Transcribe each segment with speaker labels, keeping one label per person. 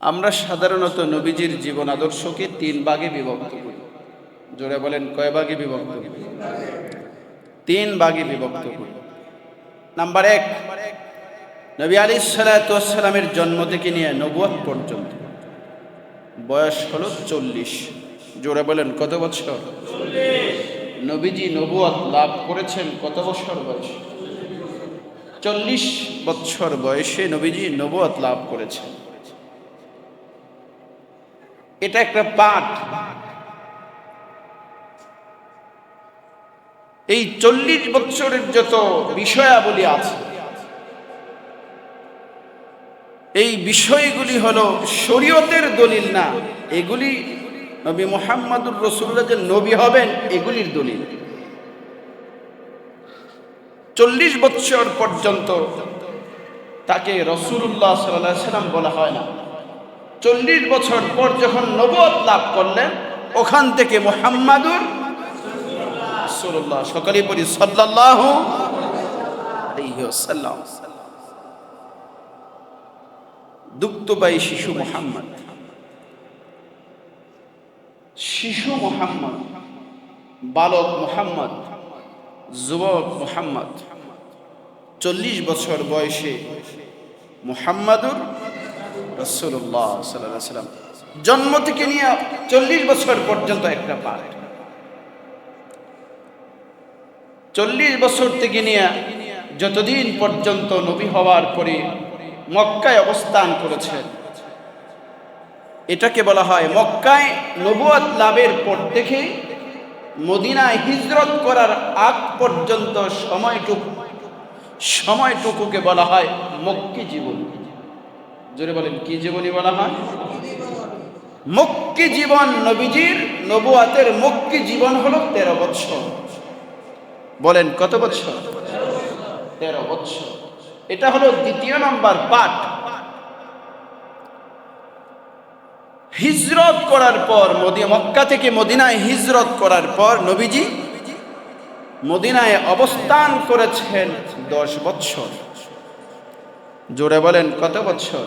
Speaker 1: আমরা সাধারণত নবীজির জীবন আদর্শকে তিন ভাগে বিভক্ত করি। জোরে বলেন, কয় ভাগে বিভক্ত করি? তিন ভাগে বিভক্ত করি। নাম্বার এক, নবী আলী সালাতামের জন্ম থেকে নিয়ে নবুয়াত পর্যন্ত। বয়স হলো চল্লিশ। জোরে বলেন, কত বছর? নবীজি নবুয়াত লাভ করেছেন কত বছর বয়স? চল্লিশ বছর বয়সে নবীজি নবুয়াত লাভ করেছেন। এটা একটা পাঠ। এই চল্লিশ বৎসরের যত বিষয়াবলী আছে, এই বিষয়গুলি হলো শরীয়তের দলিল না, এগুলি নবী মোহাম্মদুর রসুল্লাহ যে নবী হবেন, এগুলির দলিল। চল্লিশ বৎসর পর্যন্ত তাকে রসুল্লাহ সাল্লাহ সাল্লাম বলা হয় না। চল্লিশ বছর পর যখন নবদ লাভ করলেন, ওখান থেকে মোহাম্মাদুর সকালে পড়ি সাল্লাহ সাল্লাম দুগ্ধবাই শিশু মোহাম্মদ। শিশু মোহাম্মদ, বালক মোহাম্মদ, যুবক মোহাম্মদ। চল্লিশ বছর বয়সে মোহাম্মদুর রসুল্লাহ সাল্লাম জন্ম থেকে নিয়ে চল্লিশ বছর পর্যন্ত একটা পাঠ। চল্লিশ বছর থেকে নিয়ে যতদিন পর্যন্ত নবী হওয়ার পরে মক্কায় অবস্থান করেছেন, এটাকে বলা হয় মক্কায় নবুয়াত লাভের পর থেকে মদিনায় হিজরত করার আগ পর্যন্ত সময়টুকু, সময়টুকুকে বলা হয় মক্কি জীবন। জোরে বলেন, কি জীবনী বলা হয়? মক্কি জীবন নবীজির নবুয়াতের মুক্তি জীবন হলো তেরো বৎসর। বলেন, কত বছর তেরো বৎসর। এটা হলো দ্বিতীয় নম্বর পাঠ। হিজরত করার পর মক্কা থেকে মদিনায় হিজরত করার পর নবীজি মদিনায় অবস্থান করেছেন দশ বৎসর। জোরে বলেন, কত বছর?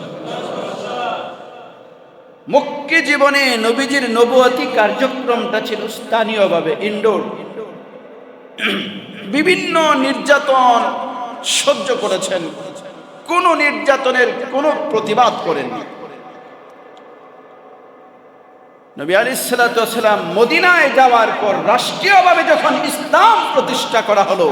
Speaker 1: মুখ্য জীবনে নবীজির নবুয়াতি কার্যক্রমটা ছিল স্থানীয়ভাবে ইনডোর বিভিন্ন নির্যাতন সহ্য করেছেন। কোন নির্যাতনের কোনো প্রতিবাদ করেননি। নবী আলী সাল্লাম মদিনায় যাওয়ার পর রাষ্ট্রীয়ভাবে যখন ইসলাম প্রতিষ্ঠা করা হলো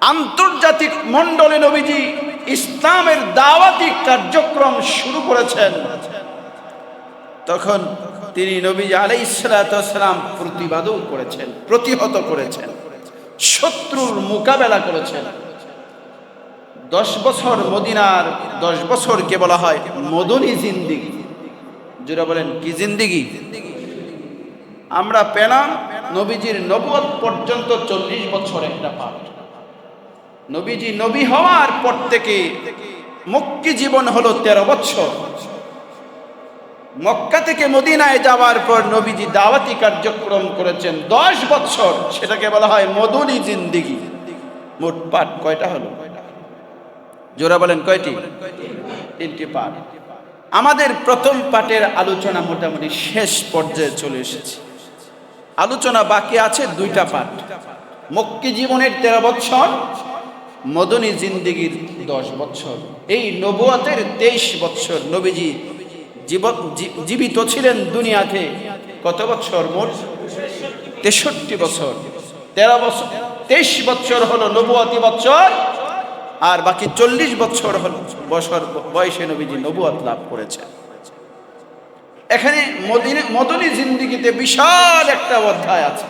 Speaker 1: আন্তর্জাতিক মণ্ডলে নবীজি ইসলামের দাওয়াতি কার্যক্রম শুরু করেছেন। তখন তিনি নবী আলাই সালাম প্রতিবাদও করেছেন, প্রতিহত করেছেন, শত্রুর মোকাবেলা করেছেন। দশ বছর মদিনার, দশ বছরকে বলা হয় মদনী জিন্দিগি। যেটা বলেন, কি জিন্দিগি? আমরা পেলাম নবীজির নবদ পর্যন্ত চল্লিশ বছর একটা পাঠ। নবীজি নবী হওয়ার পর থেকে মুক্তি জীবন হলো তেরো বছর। মক্কা থেকে মদিনায় যাওয়ার পর নবীজি দাওয়াতি কার্যক্রম করেছেন দশ বছর। সেটাকে বলা হয় মধুরি জিন্দিগি। মোট পাঠ কয়টা হলো? জোরা বলেন কয়টি? তিনটি পাঠ। আমাদের প্রথম পাঠের আলোচনা মোটামুটি শেষ পর্যায়ে চলে এসেছে। আলোচনা বাকি আছে দুইটা পাঠ। মক্কি জীবনের তেরো বছর মদনী জিন্দিগির দশ বছর। এই নবুয়াতের তেইশ বছর নবীজি জীবিত ছিলেন দুনিয়াতে। কত বছর মোট? তেষট্টি বছর। তেরো বছর তেইশ বছর হলো নবুয়াতি বছর, আর বাকি চল্লিশ বছর হল বছর বয়সে নবীজি নবুয়াত লাভ করেছে এখানে মদিনে মদনী জিন্দিগিতে বিশাল একটা অধ্যায় আছে।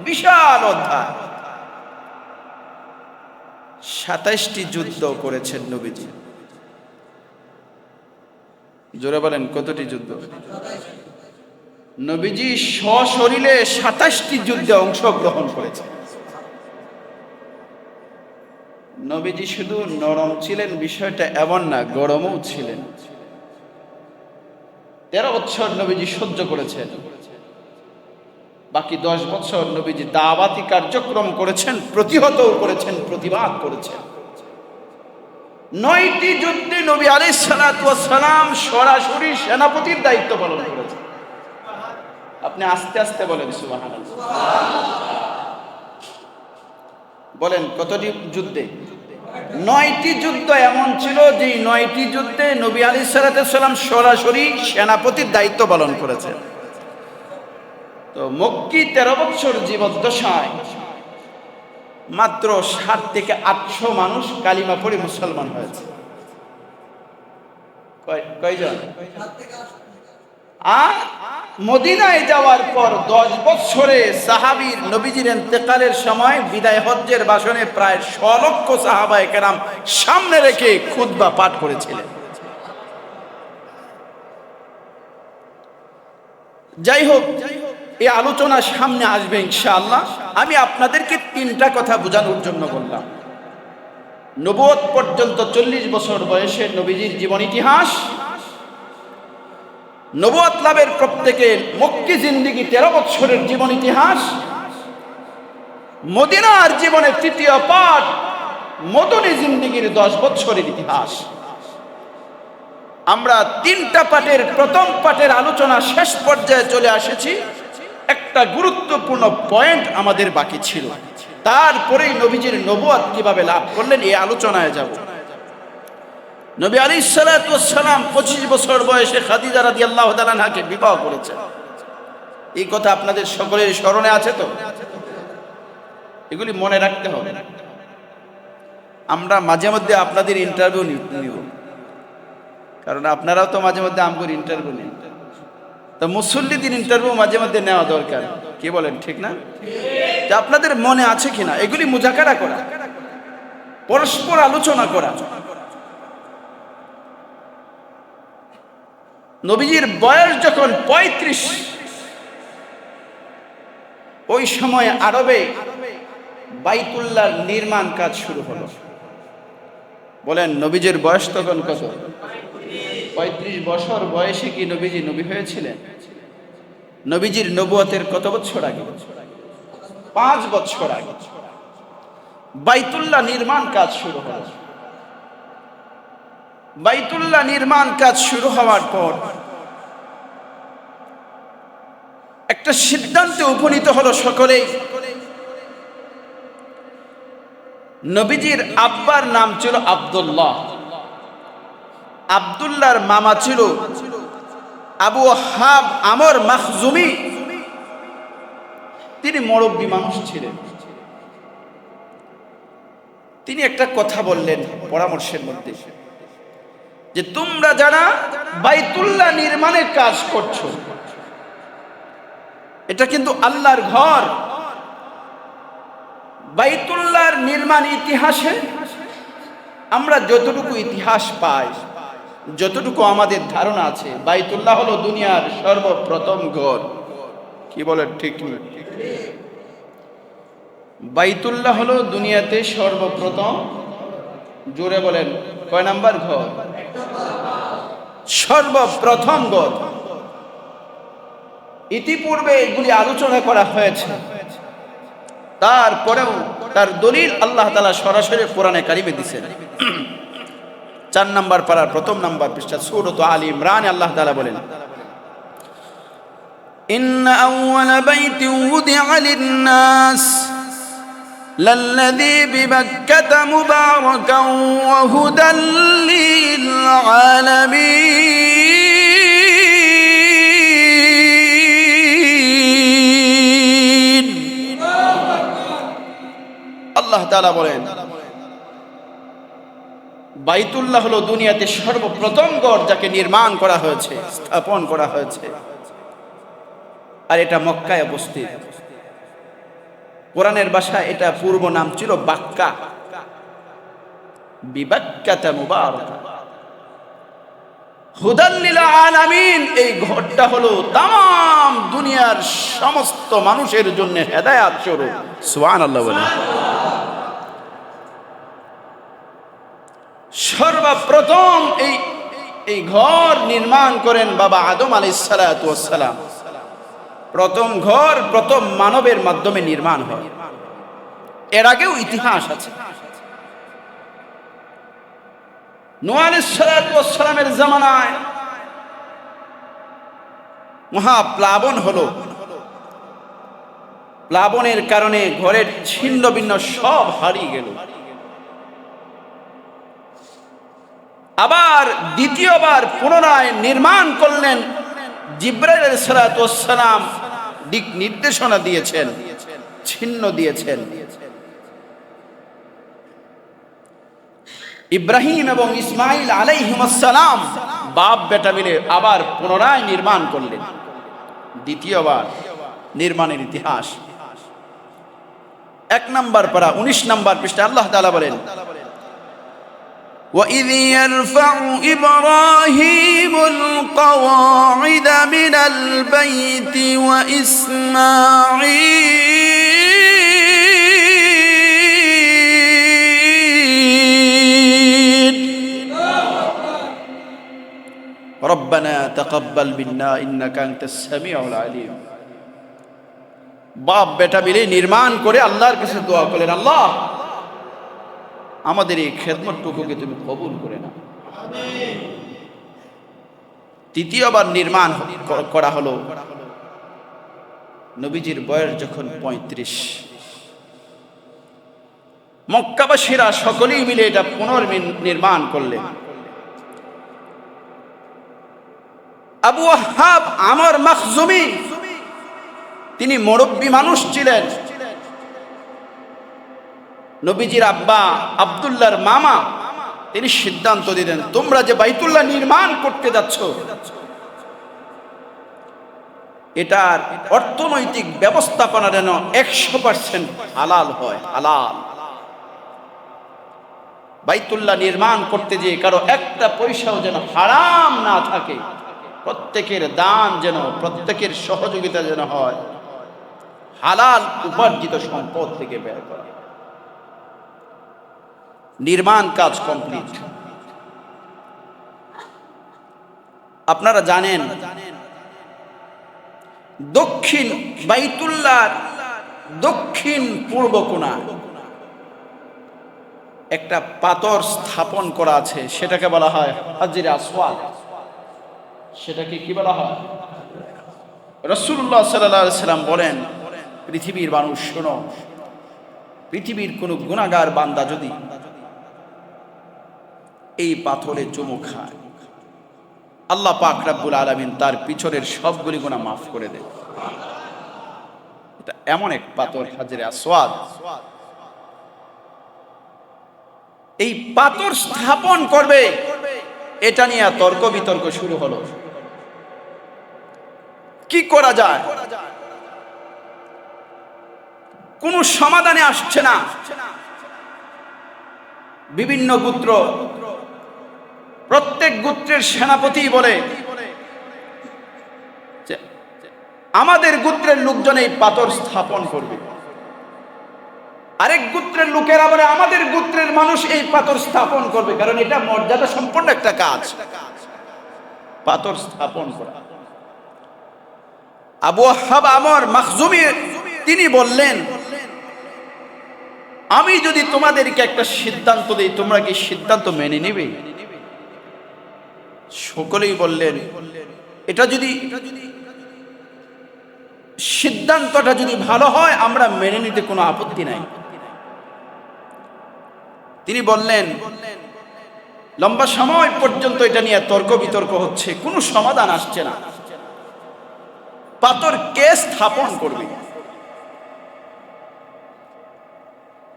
Speaker 1: বিশাল অধ্যায়। সাতাইশটি যুদ্ধ করেছেন নবীজি। জোরে বলেন, কতটি যুদ্ধ? নবীজি সশরীরে সাতাশটি যুদ্ধে অংশগ্রহণ করেছেন। নবীজি শুধু নরম ছিলেন, বিষয়টা এমন না, গরমও ছিলেন। তেরো বছর নবীজি সহ্য করেছেন। বাকি দশ বছর নবীজি দাওয়াতি কার্যক্রম করেছেন প্রতিহতও করেছেন, প্রতিবাদ করেছেন। নয়টি যুদ্ধে নবী আলি সালাম সরাসরি সেনাপতির দায়িত্ব পালন করেছে আপনি আস্তে আস্তে বলেন সুবাহ বলেন, কতটি যুদ্ধে? নয়টি যুদ্ধ এমন ছিল যে নয়টি যুদ্ধে নবী আলী সালাম সরাসরি সেনাপতির দায়িত্ব পালন করেছে তো মক্কি তেরো বছর জীবদ্দশায় মাত্র ষাট থেকে আটশো মানুষ কালিমা পড়ে মুসলমান হয়েছে। কয়- কয়জন? আর মদিনায় যাওয়ার পর দশ বছরে সাহাবীর নবীজির ইন্তেকালের সময় বিদায় হজ্জের বাসনে প্রায় লক্ষ সাহাবায়ে কেরাম সামনে রেখে খুতবা পাঠ করেছিলেন। যাই হোক এই আলোচনা সামনে আসবে ইনশাআল্লাহ। আমি আপনাদেরকে তিনটা কথা বোঝানোর জন্য বললাম। নবুয়ত পর্যন্ত চল্লিশ বছর বয়সে নবীজির জীবন ইতিহাস। নবুয়ত লাভের প্রত্যেকে মক্কি জিন্দিগি তেরো বছরের জীবন ইতিহাস। মদিনার জীবনের তৃতীয় পাঠ মদনী জিন্দিগির দশ বছরের ইতিহাস। আমরা তিনটা পাঠের, প্রথম পাঠের আলোচনা শেষ পর্যায়ে চলে এসেছি একটা গুরুত্বপূর্ণ পয়েন্ট আমাদের বাকি ছিল। তারপরেই নবীজির নবুয়াত কীভাবে লাভ করলেন এই আলোচনায় যাব। নবী আলী সালাম পঁচিশ বছর বয়সে খাদিজা রাদি আল্লাহ তালাকে বিবাহ করেছেন। এই কথা আপনাদের সকলের স্মরণে আছে তো? এগুলি মনে রাখতে হবে। আমরা মাঝে মধ্যে আপনাদের ইন্টারভিউ নিব। কারণ আপনারাও তো মাঝে মধ্যে আমগুর ইন্টারভিউ নেন। তো মুসল্লিদের ইন্টারভিউ মাঝে মাঝে নেওয়া দরকার। কি বলেন, ঠিক না? যে আপনাদের মনে আছে কিনা? এগুলি মুজাকারা করা। পরস্পর আলোচনা করা। নবীজির বয়স যখন পঁয়ত্রিশ, ওই সময় আরবে বাইতুল্লাহর নির্মাণ কাজ শুরু হলো। বলেন, নবীজের বয়স তখন কত? পঁয়ত্রিশ বছর বয়সে কি নবীজি নবী হয়েছিলেন? নবীজির নবুয়তের কত বছর আগে? পাঁচ বছর আগে। বাইতুল্লাহ নির্মাণ কাজ শুরু হল। বাইতুল্লাহ নির্মাণ কাজ শুরু হওয়ার পর একটা সিদ্ধান্তে উপনীত হলো সকলেই। নবীজির আব্বার নাম ছিল আব্দুল্লাহ। আবদুল্লাহর মামা ছিল। আবু হাব আমর মাখজুমি। তিনি মরব্বী মানুষ ছিলেন। তিনি একটা কথা বললেন পরামর্শের মধ্যে, যে তোমরা যারা বাইতুল্লাহ নির্মাণের কাজ করছ, এটা কিন্তু আল্লাহর ঘর। বাইতুল্লাহর নির্মাণ ইতিহাসে আমরা যতটুকু ইতিহাস পাই যতটুকু আমাদের ধারণা আছে, বাইতুল্লাহ হলো দুনিয়ার সর্বপ্রথম ঘর। কি বলেন ঠিক বাইতুল্লাহ হলো দুনিয়াতে সর্বপ্রথম, জোরে বলেন, কয় নাম্বার ঘর? সর্বপ্রথম ঘর। ইতিপূর্বে এগুলি আলোচনা করা হয়েছে। তারপরেও তার দলিল আল্লাহ তালা সরাসরি কোরআনে কারিমে দিছেন চার নাম্বার পাড়ার প্রথম নাম্বার পৃষ্ঠা সুরত আলী ইমরান আল্লাহ তালা বলেন
Speaker 2: إن أول بيت وضع للناس للذي ببكة مباركا وهدى للعالمين
Speaker 1: আল্লাহ তালা বলেন বাইতুল্লাহ হলো দুনিয়াতে সর্বপ্রথম গড় যাকে নির্মাণ করা হয়েছে, স্থাপন করা হয়েছে। আর এটা মক্কায় অবস্থিত। কোরআনের ভাষা এটা পূর্ব নাম ছিল বাক্কা। বিবাক্কাতা মুবারাকা। হুদাল্লিল আলামিন, এই ঘরটা হলো তাম দুনিয়ার সমস্ত মানুষের জন্য হেদায়াত স্বরূপ। সুবহানাল্লাহ বলে সর্বপ্রথম এই এই ঘর নির্মাণ করেন বাবা আদম আলাইসালাম প্রথম ঘর প্রথম মানবের মাধ্যমে নির্মাণ হয়। এর আগেও ইতিহাস আছে। নোয়ালামের জামানায় মহাপ্লাবন হলো। প্লাবনের কারণে ঘরের ছিন্ন ভিন্ন সব হারিয়ে গেল। আবার দ্বিতীয়বার পুনরায় নির্মাণ করলেন জিব্রাইল দিক নির্দেশনা দিয়েছেন, ছিন্ন দিয়েছেন। ইব্রাহিম এবং ইসমাইল আলাইহিমাসালাম বাপ বেটা মিলে আবার পুনরায় নির্মাণ করলেন। দ্বিতীয়বার নির্মাণের ইতিহাস। এক নম্বর পারা, উনিশ নম্বর পৃষ্ঠা আল্লাহ তাআলা বলেন
Speaker 2: وإذ يرفع إبراهيم القواعد من البيت وإسماعيل
Speaker 1: ربنا تقبل منا انك انت السميع العليم বাপ বেটা মিলে নির্মাণ করে আল্লাহর কাছে দোয়া করলেন আল্লাহ আমাদের এই খেদমতটুকুকে তুমি কবুল করে না তৃতীয়বার নির্মাণ করা হলো নবীজির বয়স যখন পঁয়ত্রিশ। মক্কাবাসীরা সকলেই মিলে এটা পুনর্নির্মাণ করলেন। আবু আহাব আমর মখজুমি, তিনি মুরব্বী মানুষ ছিলেন। নবীজির আব্বা আব্দুল্লাহর মামা, তিনি সিদ্ধান্ত দিলেন, তোমরা যে বাইতুল্লাহ নির্মাণ করতে যাচ্ছ, এটার অর্থনৈতিক ব্যবস্থাপনা যেন একশো পার্সেন্ট হালাল হয়, হালাল। বাইতুল্লাহ নির্মাণ করতে যে কারও একটা পয়সাও যেন হারাম না থাকে, প্রত্যেকের দান যেন, প্রত্যেকের সহযোগিতা যেন হয়, হালাল উপার্জিত সম্পদ থেকে ব্যয় করা। নির্মাণ কাজ কমপ্লিট আপনারা জানেন, দক্ষিণ বাইতুল্লার দক্ষিণ পূর্ব কোণায় একটা পাথর স্থাপন করা আছে, সেটাকে বলা হয় হাজির আসওয়াদ সেটাকে কি বলা হয়? রসুল্লাহ সাল্লাম বলেন, পৃথিবীর মানুষ শোনো, পৃথিবীর কোন গুণাগার বান্দা যদি এই পাথরে চুমু খায়। আল্লাহ পাক রাব্বুল আলামিন তার পিছনের সবগুলি গুণা মাফ করে দেয় এটা এমন এক পাথর, হাজিরে আসওয়াদ। এই পাথর স্থাপন করবে, এটা নিয়ে তর্ক বিতর্ক শুরু হলো। কি করা যায়? কোন সমাধানে আসছে না। বিভিন্ন গোত্র প্রত্যেক গোত্রের সেনাপতি বলে আমাদের গোত্রের লোকজন এই পাথর স্থাপন করবে। আরেক গোত্রের লোকেরা বলে, আমাদের গোত্রের মানুষ এই পাথর স্থাপন করবে। কারণ এটা মর্যাদা সম্পন্ন একটা কাজ। পাথর স্থাপন করা। আবু হাব আমর মাখজুমি তিনি বললেন, আমি যদি তোমাদেরকে একটা সিদ্ধান্ত দিই, তোমরা কি সিদ্ধান্ত মেনে নেবে? সকলেই বললেন, এটা যদি সিদ্ধান্তটা যদি ভালো হয়, আমরা মেনে নিতে কোনো আপত্তি নাই। তিনি বললেন, লম্বা সময় পর্যন্ত এটা নিয়ে তর্ক বিতর্ক হচ্ছে, কোনো সমাধান আসছে না। পাথর কে স্থাপন করবে?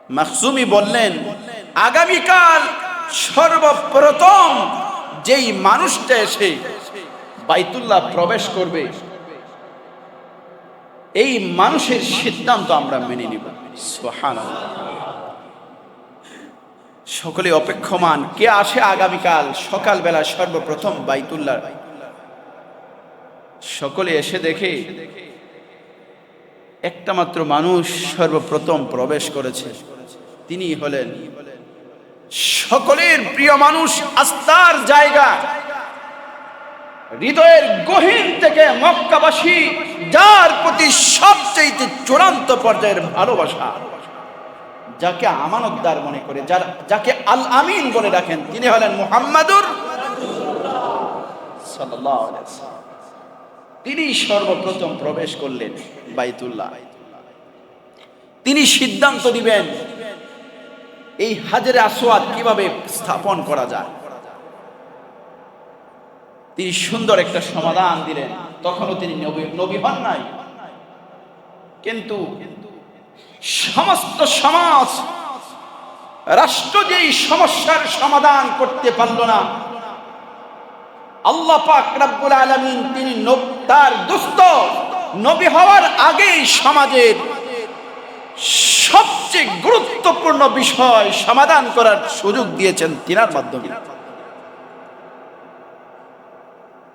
Speaker 1: মাকসুমি বললেন, আগামীকাল সর্বপ্রথম যেই মানুষটা এসে বাইতুল্লাহ প্রবেশ করবে, এই মানুষের সিদ্ধান্ত আমরা মেনে নিব। সকলে অপেক্ষমান, কে আসে আগামীকাল? সকালবেলা সর্বপ্রথম বাইতুল্লাহ সকলে এসে দেখে, একটা মাত্র মানুষ সর্বপ্রথম প্রবেশ করেছে। তিনি হলেন সকলের প্রিয় মানুষ আস্থার জায়গা। হৃদয়ের গহীন থেকে মক্কাবাসী, যার প্রতি সবচেয়ে চূড়ান্ত পর্যায়ের ভালোবাসা, যাকে আমানতদার মনে করে, যার, যাকে আল আমিন বলে রাখেন, তিনি হলেন মুহাম্মাদুর তিনি সর্বপ্রথম প্রবেশ করলেন বাইতুল্লাহ। তিনি সিদ্ধান্ত দিবেন এই হাজারে আসওয়াদ কীভাবে স্থাপন করা যায়? তিনি সুন্দর একটা সমাধান দিলেন। তখনও তিনি নবী নবী হন নাই। কিন্তু সমস্ত সমাজ রাষ্ট্র যেই সমস্যার সমাধান করতে পারল না, আল্লাহ পাক রাব্বুল আলামিন তিনি তার দুস্থ নবী হওয়ার আগেই সমাজের সবচেয়ে গুরুত্বপূর্ণ বিষয় সমাধান করার সুযোগ দিয়েছেন তিনার মাধ্যমে।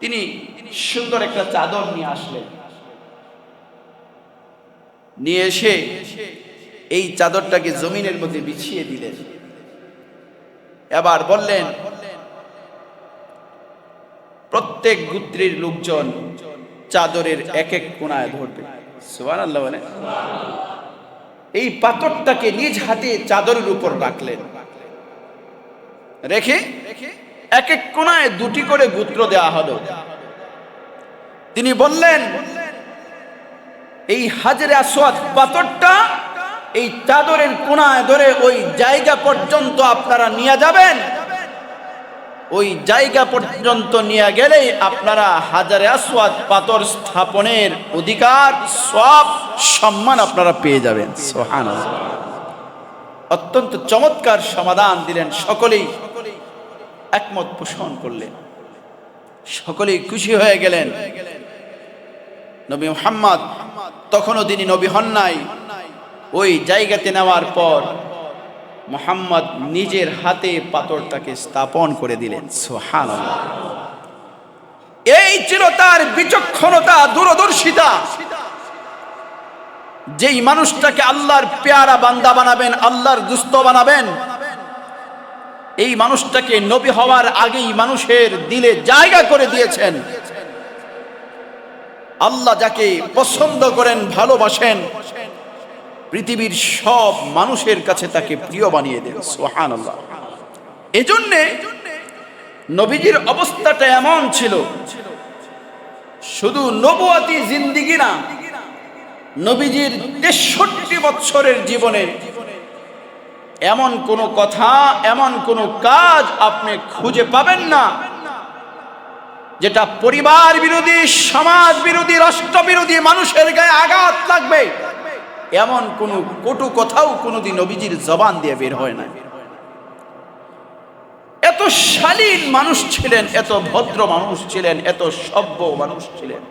Speaker 1: তিনি সুন্দর একটা চাদর নিয়ে আসলেন। নিয়ে এসে এই চাদরটাকে জমিনের মধ্যে বিছিয়ে দিলেন। এবার বললেন, প্রত্যেক গোত্রের লোকজন চাদরের এক এক কোনায় ধরবে। সুবহানাল্লাহ বলে। এই পাথরটাকে নিজ হাতে চাদরের উপর রাখলেন। রেখে এক এক কোনায় দুটি করে গুত্র দেওয়া হলো। তিনি বললেন, এই হাজরে আসোয়াদ পাথরটা এই চাদরের কোনায় ধরে ওই জায়গা পর্যন্ত আপনারা নিয়ে যাবেন? ওই জায়গা পর্যন্ত নিয়ে গেলেই আপনারা হাজারে আসওয়াদ পাথর স্থাপনের অধিকার সব সম্মান আপনারা পেয়ে যাবেন। সুবহানাল্লাহ। অত্যন্ত চমৎকার সমাধান দিলেন সকলেই। একমত পোষণ করলেন। সকলেই খুশি হয়ে গেলেন। নবী মুহাম্মদ তখনও তিনি নবী হন নাই। ওই জায়গাতে নেওয়ার পর মোহাম্মদ নিজের হাতে পাথরটাকে স্থাপন করে দিলেন। সোহান এই ছিল তার বিচক্ষণতা, দূরদর্শিতা। যেই মানুষটাকে আল্লাহর পেয়ারা বান্দা বানাবেন, আল্লাহর দুস্থ বানাবেন, এই মানুষটাকে নবী হওয়ার আগেই মানুষের দিলে জায়গা করে দিয়েছেন। আল্লাহ যাকে পছন্দ করেন, ভালোবাসেন পৃথিবীর সব মানুষের কাছে তাকে প্রিয় বানিয়ে দেন সোহান এজন্যে নবীজির অবস্থাটা এমন ছিল, শুধু নবুয়াতি জিন্দিগি না, নবীজির তেষট্টি বৎসরের জীবনে এমন কোনো কথা, এমন কোনো কাজ আপনি খুঁজে পাবেন না, যেটা পরিবার বিরোধী, সমাজ বিরোধী, রাষ্ট্র বিরোধী মানুষের গায়ে আঘাত লাগবে। এমন কোন কটু কথাও কোনোদিন নবীজির জবান দিয়ে বের হয় না এত শালীন মানুষ ছিলেন, এত ভদ্র মানুষ ছিলেন, এত সভ্য মানুষ ছিলেন।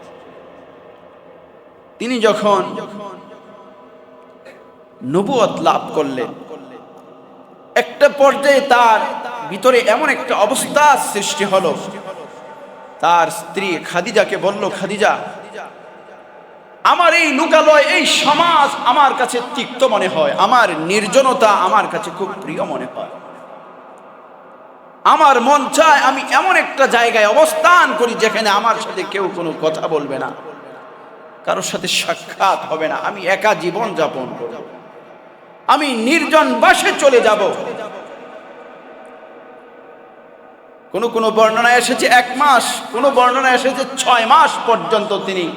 Speaker 1: তিনি যখন নবুয়ত লাভ করলেন, একটা পর্যায়ে তার ভিতরে এমন একটা অবস্থা সৃষ্টি হলো। তার স্ত্রী খাদিজাকে বলল, খাদিজা আমার এই লোকালয়, এই সমাজ আমার কাছে তিক্ত মনে হয়। আমার নির্জনতা আমার কাছে খুব প্রিয় মনে হয়। আমার মন চায় আমি এমন একটা জায়গায় অবস্থান করি যেখানে আমার সাথে কেউ কোনো কথা বলবে না। কারোর সাথে সাক্ষাৎ হবে না। আমি একা জীবন যাপন করব। আমি নির্জন বাসে চলে যাব। কোন কোন বর্ণনায় এসেছে এক মাস, কোন বর্ণনায় এসেছে ছয় মাস পর্যন্ত তিনি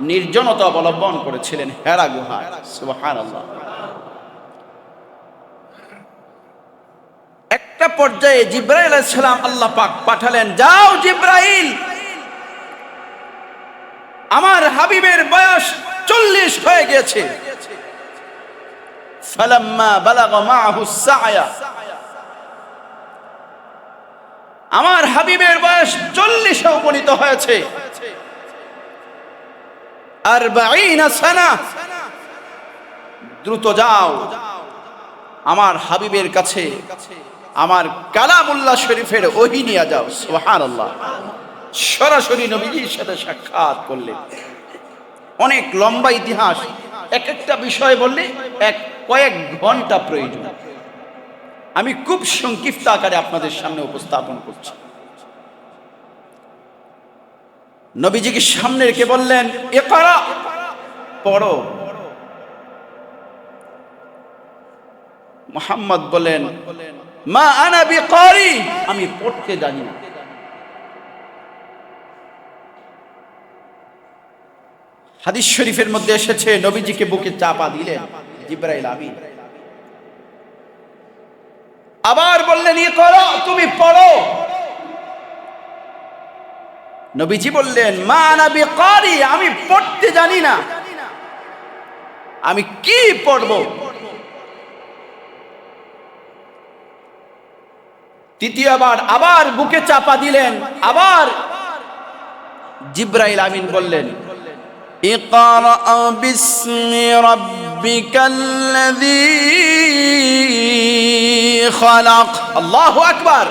Speaker 1: নির্জনতা অবলম্বন করেছিলেন হেরা গুহায় একটা পর্যায়ে জিব্রাইল সালাম আল্লাহ পাক পাঠালেন, যাও জিব্রাইল, আমার হাবিবের বয়স চল্লিশ হয়ে গেছে আমার হাবিবের বয়স চল্লিশে উপনীত হয়েছে। দ্রুত যাও। আমার হাবিবের কাছে, আমার কালামুল্লাহ শরীফের ওহি নিয়ে যাও। সোহান আল্লাহ সরাসরি নবীজির সাথে সাক্ষাৎ করলেন অনেক লম্বা ইতিহাস এক একটা বিষয় বললে এক কয়েক ঘণ্টা প্রয়োজন। আমি খুব সংক্ষিপ্ত আকারে আপনাদের সামনে উপস্থাপন করছি। নবীজিকে সামনে রেখে বললেন, এ করা পড়ো। মোহাম্মদ বলেন, মা আনা বিকারি। আমি পড়তে জানি না। হাদিস শরীফের মধ্যে এসেছে, নবীজিকে বুকে চাপা দিলেন জিব্রাইল আমিন। আবার বললেন ই করো তুমি পড়ো। নবীজি বললেন, মা নাবি করি, আমি পড়তে জানি না। আমি কি পড়ব? তৃতীয়বার আবার বুকে চাপা দিলেন, আবার জিব্রাইল আমিন বললেন আল্লাহ আকবর।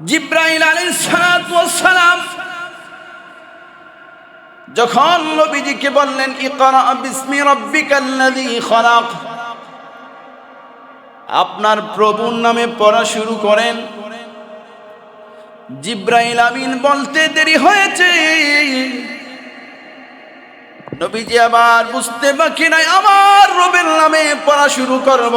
Speaker 1: জিব্রাইল সালাতু সালাম যখন নবীজিকে বললেন আপনার প্রভুর নামে পড়া শুরু করেন। জিব্রাইল আমিন বলতে দেরি হয়েছে। নবীজি আবার বুঝতে বাকি নাই, আমার রবের নামে পড়া শুরু করব।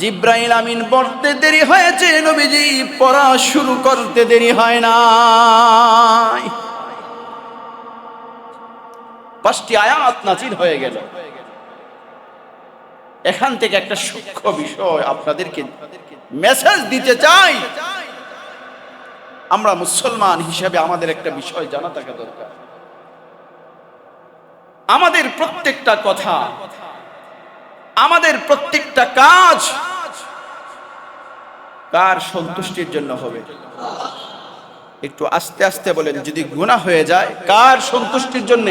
Speaker 1: জিব্রাইল আমিন পড়তে দেরি হয়েছে, নবীজি পড়া শুরু করতে দেরি হয় না পাঁচটি আয়াত নাজির হয়ে গেল। এখান থেকে একটা সূক্ষ্ম বিষয় আপনাদেরকে মেসেজ দিতে চাই। আমরা মুসলমান হিসেবে আমাদের একটা বিষয় জানা থাকা দরকার। আমাদের প্রত্যেকটা কথা আমাদের প্রত্যেকটা কাজ কার সন্তুষ্টির জন্য হবে? একটু আস্তে আস্তে বলেন, যদি গুনাহ হয়ে যায়, কার সন্তুষ্টির জন্য?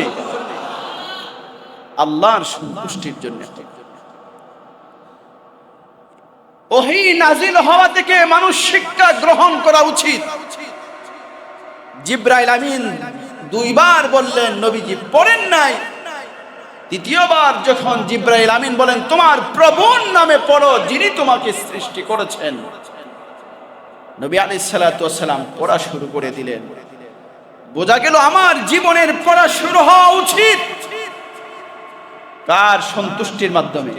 Speaker 1: আল্লাহর সন্তুষ্টির জন্য ওহি নাজিল হওয়া থেকে মানুষ শিক্ষা গ্রহণ করা উচিত। জিব্রাইল আমিন দুইবার বললেন, নবীজি পড়েন নাই তৃতীয়বার যখন জিব্রাইল আমিন বলেন, তোমার প্রভুর নামে পড়ো যিনি তোমাকে সৃষ্টি করেছেন। নবী আলি সালাম পড়া শুরু করে দিলেন। বোঝা গেল আমার জীবনের পড়া শুরু হওয়া উচিত। কার সন্তুষ্টির মাধ্যমে?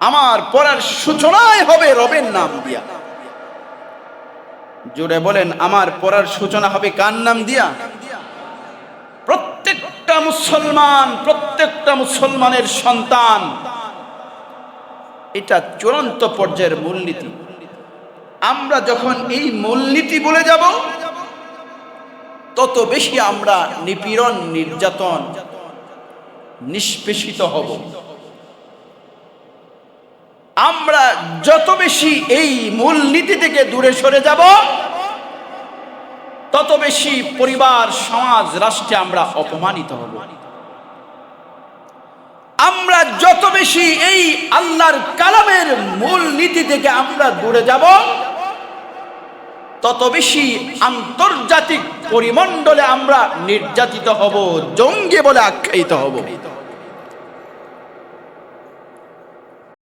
Speaker 1: আমার পড়ার সূচনায় হবে রবের নাম দিয়া। জোরে বলেন, আমার পড়ার সূচনা হবে কার নাম দিয়া? প্রত্যেকটা মুসলমান, প্রত্যেকটা মুসলমানের সন্তান। এটা চূড়ান্ত পর্যায়ের মূলনীতি। আমরা যখন এই মূলনীতি বলে যাব, তত বেশি আমরা নিপীড়ন, নির্যাতন, নিষ্পেষিত হব। আমরা যত বেশি এই মূলনীতি থেকে দূরে সরে যাব তত বেশি পরিবার, সমাজ, রাষ্ট্রে আমরা অপমানিত হব। আমরা যত বেশি এই আল্লাহর কালামের মূল নীতি থেকে আমরা দূরে যাব, তত বেশি আন্তর্জাতিক পরিমণ্ডলে আমরা নির্যাতিত হব, জঙ্গি বলে আখ্যায়িত হব।